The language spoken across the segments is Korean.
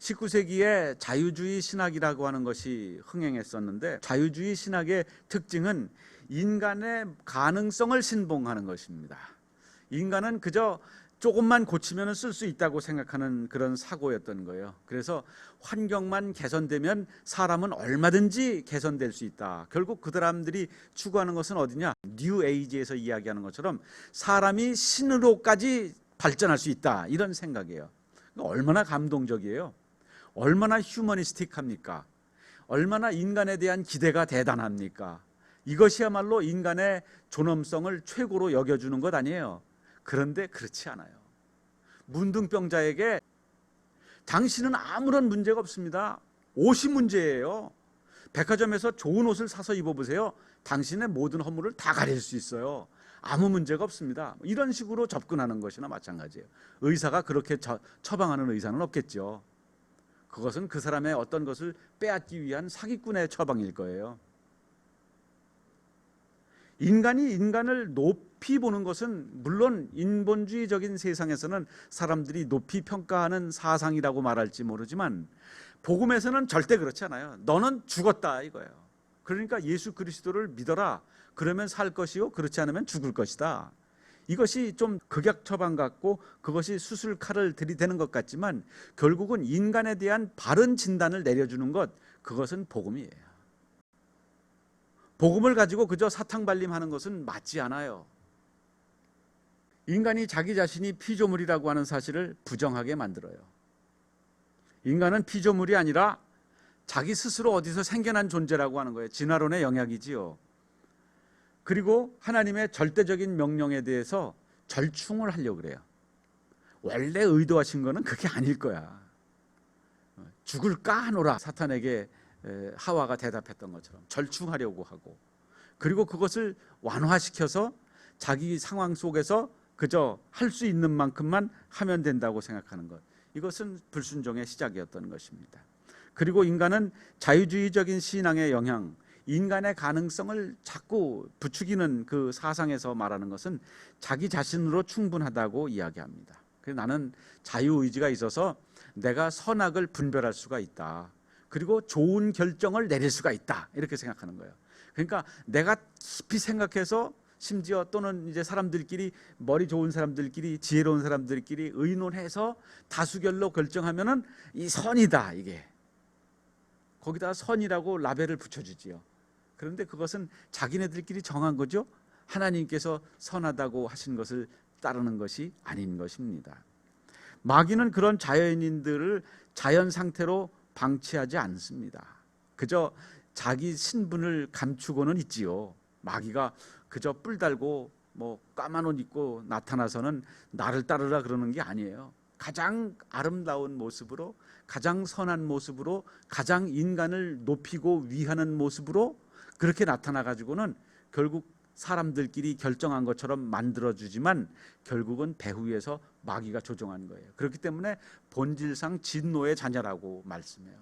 19세기에 자유주의 신학이라고 하는 것이 흥행했었는데 자유주의 신학의 특징은 인간의 가능성을 신봉하는 것입니다. 인간은 그저 조금만 고치면 쓸 수 있다고 생각하는 그런 사고였던 거예요. 그래서 환경만 개선되면 사람은 얼마든지 개선될 수 있다. 결국 그 사람들이 추구하는 것은 어디냐? 뉴 에이지에서 이야기하는 것처럼 사람이 신으로까지 발전할 수 있다. 이런 생각이에요. 얼마나 감동적이에요. 얼마나 휴머니스틱합니까? 얼마나 인간에 대한 기대가 대단합니까? 이것이야말로 인간의 존엄성을 최고로 여겨주는 것 아니에요. 그런데 그렇지 않아요. 문둥병자에게 당신은 아무런 문제가 없습니다. 옷이 문제예요. 백화점에서 좋은 옷을 사서 입어보세요. 당신의 모든 허물을 다 가릴 수 있어요. 아무 문제가 없습니다. 이런 식으로 접근하는 것이나 마찬가지예요. 의사가 그렇게 처방하는 의사는 없겠죠. 그것은 그 사람의 어떤 것을 빼앗기 위한 사기꾼의 처방일 거예요. 인간이 인간을 높이 보는 것은 물론 인본주의적인 세상에서는 사람들이 높이 평가하는 사상이라고 말할지 모르지만 복음에서는 절대 그렇지 않아요. 너는 죽었다 이거예요. 그러니까 예수 그리스도를 믿어라. 그러면 살 것이요. 그렇지 않으면 죽을 것이다. 이것이 좀 극약 처방 같고 그것이 수술 칼을 들이대는 것 같지만 결국은 인간에 대한 바른 진단을 내려주는 것 그것은 복음이에요. 복음을 가지고 그저 사탕 발림하는 것은 맞지 않아요. 인간이 자기 자신이 피조물이라고 하는 사실을 부정하게 만들어요. 인간은 피조물이 아니라 자기 스스로 어디서 생겨난 존재라고 하는 거예요. 진화론의 영역이지요. 그리고 하나님의 절대적인 명령에 대해서 절충을 하려고 그래요. 원래 의도하신 거는 그게 아닐 거야. 죽을까 하노라 사탄에게 하와가 대답했던 것처럼 절충하려고 하고 그리고 그것을 완화시켜서 자기 상황 속에서 그저 할 수 있는 만큼만 하면 된다고 생각하는 것. 이것은 불순종의 시작이었던 것입니다. 그리고 인간은 자유주의적인 신앙의 영향, 인간의 가능성을 자꾸 부추기는 그 사상에서 말하는 것은 자기 자신으로 충분하다고 이야기합니다. 그래서 나는 자유의지가 있어서 내가 선악을 분별할 수가 있다. 그리고 좋은 결정을 내릴 수가 있다. 이렇게 생각하는 거예요. 그러니까 내가 깊이 생각해서 심지어 또는 이제 사람들끼리 머리 좋은 사람들끼리 지혜로운 사람들끼리 의논해서 다수결로 결정하면은 이 선이다 이게 거기다 선이라고 라벨을 붙여주지요. 그런데 그것은 자기네들끼리 정한 거죠. 하나님께서 선하다고 하신 것을 따르는 것이 아닌 것입니다. 마귀는 그런 자연인들을 자연 상태로 방치하지 않습니다. 그저 자기 신분을 감추고는 있지요. 마귀가 그저 뿔 달고 뭐 까만 옷 입고 나타나서는 나를 따르라 그러는 게 아니에요. 가장 아름다운 모습으로 가장 선한 모습으로 가장 인간을 높이고 위하는 모습으로 그렇게 나타나 가지고는 결국 사람들끼리 결정한 것처럼 만들어 주지만 결국은 배후에서 마귀가 조종한 거예요. 그렇기 때문에 본질상 진노의 자녀라고 말씀해요.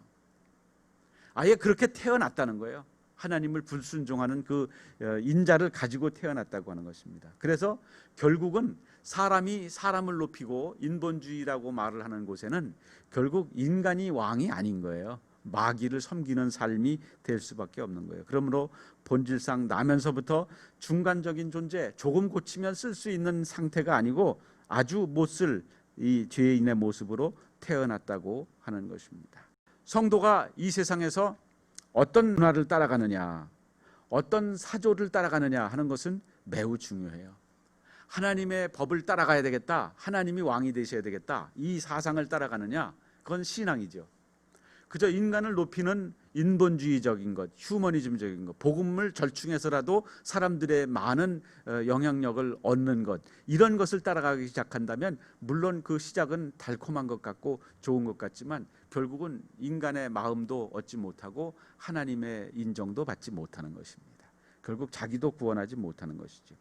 아예 그렇게 태어났다는 거예요. 하나님을 불순종하는 그 어, 인자를 가지고 태어났다고 하는 것입니다. 그래서 결국은 사람이 사람을 높이고 인본주의라고 말을 하는 곳에는 결국 인간이 왕이 아닌 거예요. 마귀를 섬기는 삶이 될 수밖에 없는 거예요. 그러므로 본질상 나면서부터 중간적인 존재, 조금 고치면 쓸 수 있는 상태가 아니고 아주 못 쓸 이 죄인의 모습으로 태어났다고 하는 것입니다. 성도가 이 세상에서 어떤 문화를 따라가느냐, 어떤 사조를 따라가느냐 하는 것은 매우 중요해요. 하나님의 법을 따라가야 되겠다. 하나님이 왕이 되셔야 되겠다. 이 사상을 따라가느냐? 그건 신앙이죠. 그저 인간을 높이는 인본주의적인 것, 휴머니즘적인 것, 복음을 절충해서라도 사람들의 많은 어, 영향력을 얻는 것, 이런 것을 따라가기 시작한다면 물론 그 시작은 달콤한 것 같고 좋은 것 같지만 결국은 인간의 마음도 얻지 못하고 하나님의 인정도 받지 못하는 것입니다. 결국 자기도 구원하지 못하는 것이죠.